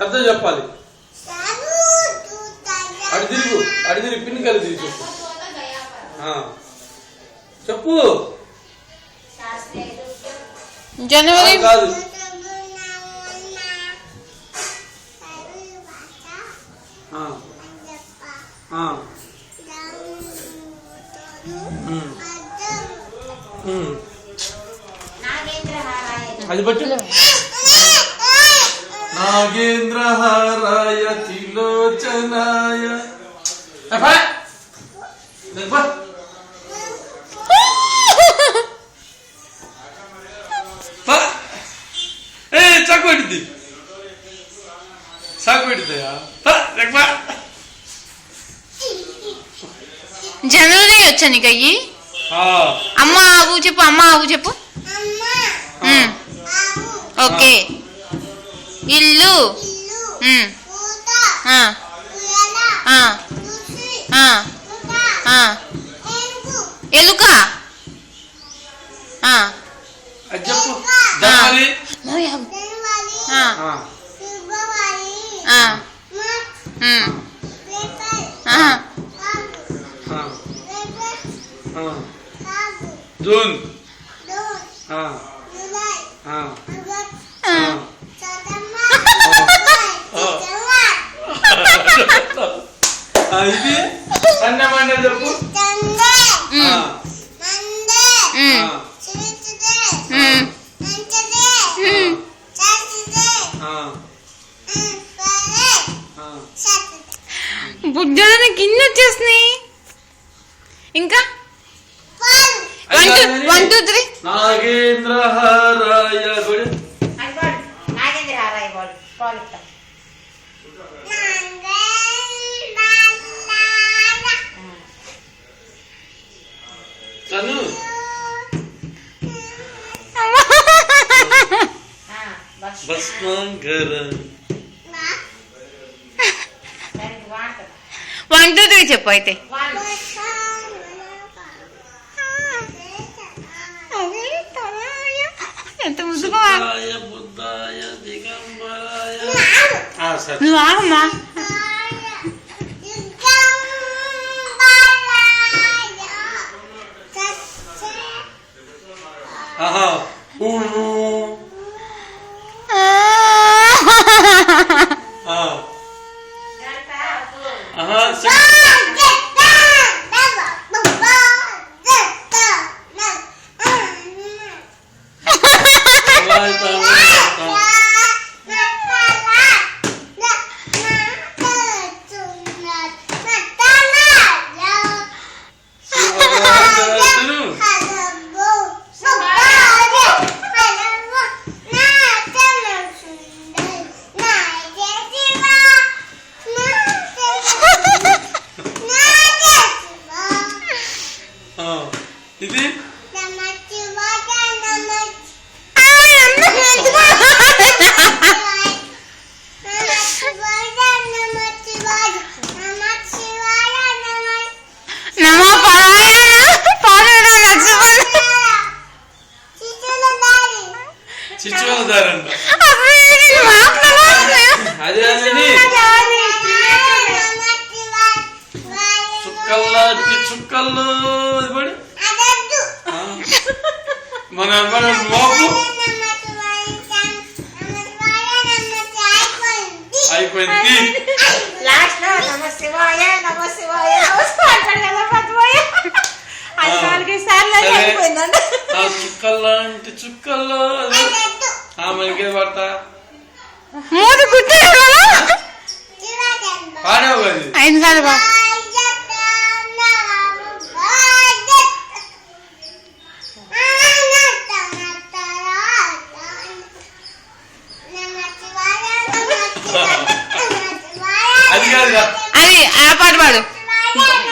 పెద్ద చెప్పాలి. అడి తిరుగు అడి తిరిగి పిన్ని కలిసి తిరిగి చెప్పు. చెప్పు. జనవరి కాదు. అది పట్టు నాగేంద్రహారాయ తిలోచనాయ అబ్బా! అబ్బా! పా! ఏ చాకు పెట్టింది చాకు పెట్టిందయ్యా పా! జనవరి వచ్చా నీకు అయ్యి ఆ, అమ్మ ఆవు చెప్పు అమ్మ ఆవు చెప్పు ఉమ్, ఓకే ఇల్లు. ఎలుక. జూన్. ఆ, ఆ, ఆ. ఆ, ఇది మండే చెప్పు. బుడ్డోడు కింద వచ్చేసినాయి. ఇంకా? వన్ టూ త్రీ నాగేంద్రహారాయ గుడి. నాగేంద్ర హారాయి వన్ టూ త్రీ చెప్పు అయితే. ఎంత ముద్దుగా నువ్వు ఆగమ్మా. Uh huh. Ah! అదే చుక్కల్లాంటి చుక్కల్లో ఇది పడి. మన మన మోపు. అయిపోయింది. లాస్ట్లో నమ శివాయ నమ శివాయ నమ శివాయ అంటాడు కదా పద్మయ్య అది ఆ. నాలుగు సార్లు అది సరే. అయిపోయిందండి. ఆ చుక్కల్లాంటి చుక్కల్లో. ఆ పడతా మూడు గుడ్డలు పాడావు అది కాదు బా ఆ పాట పాడు.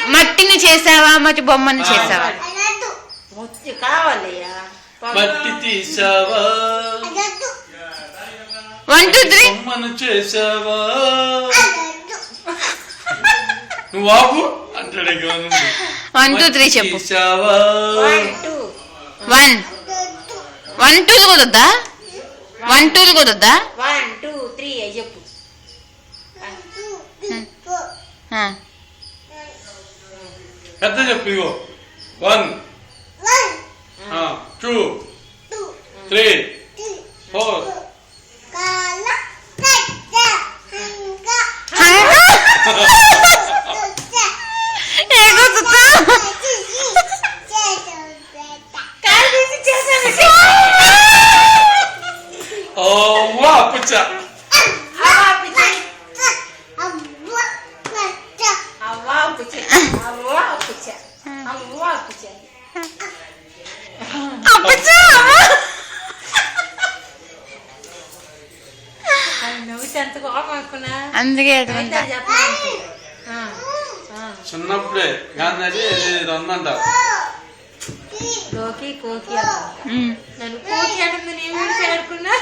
మట్టిని చేసావా? మట్టి బొమ్మని చేసావా? ముత్తి కావాలయ్యా. మట్టి తీసావా? వన్ టూ త్రీ బొమ్మను చేసావా నువ్వు ఆపు. అంటాడు. వన్ టూ త్రీ చెప్పు. వన్ టూ వన్ వన్ టూలు కుదొద్దా వన్ టూలు కుదొద్దా వన్ టూ త్రీ చెప్పు. ఆ. పెద్ద చెప్పు ఇగో. వన్ టూ త్రీ అనుకున్నా అందుకే. చిన్నప్పుడే కానీ అది ఉందంట. కోకి ఉమ్. నన్ను కోకి అంటుంది నేను ఊరి పేరుకున్నా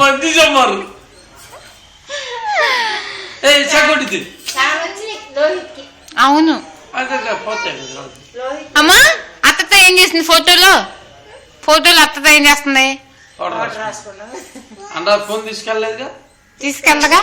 మంది ఏ చకొట్టిది అవును. అమ్మా అత్తతో ఏం చేసింది ఫోటోలో? ఫోటోలో అత్తతో ఏం చేస్తుంది? తీసుకెళ్ళలేదుగా? తీసుకెళ్ళగా?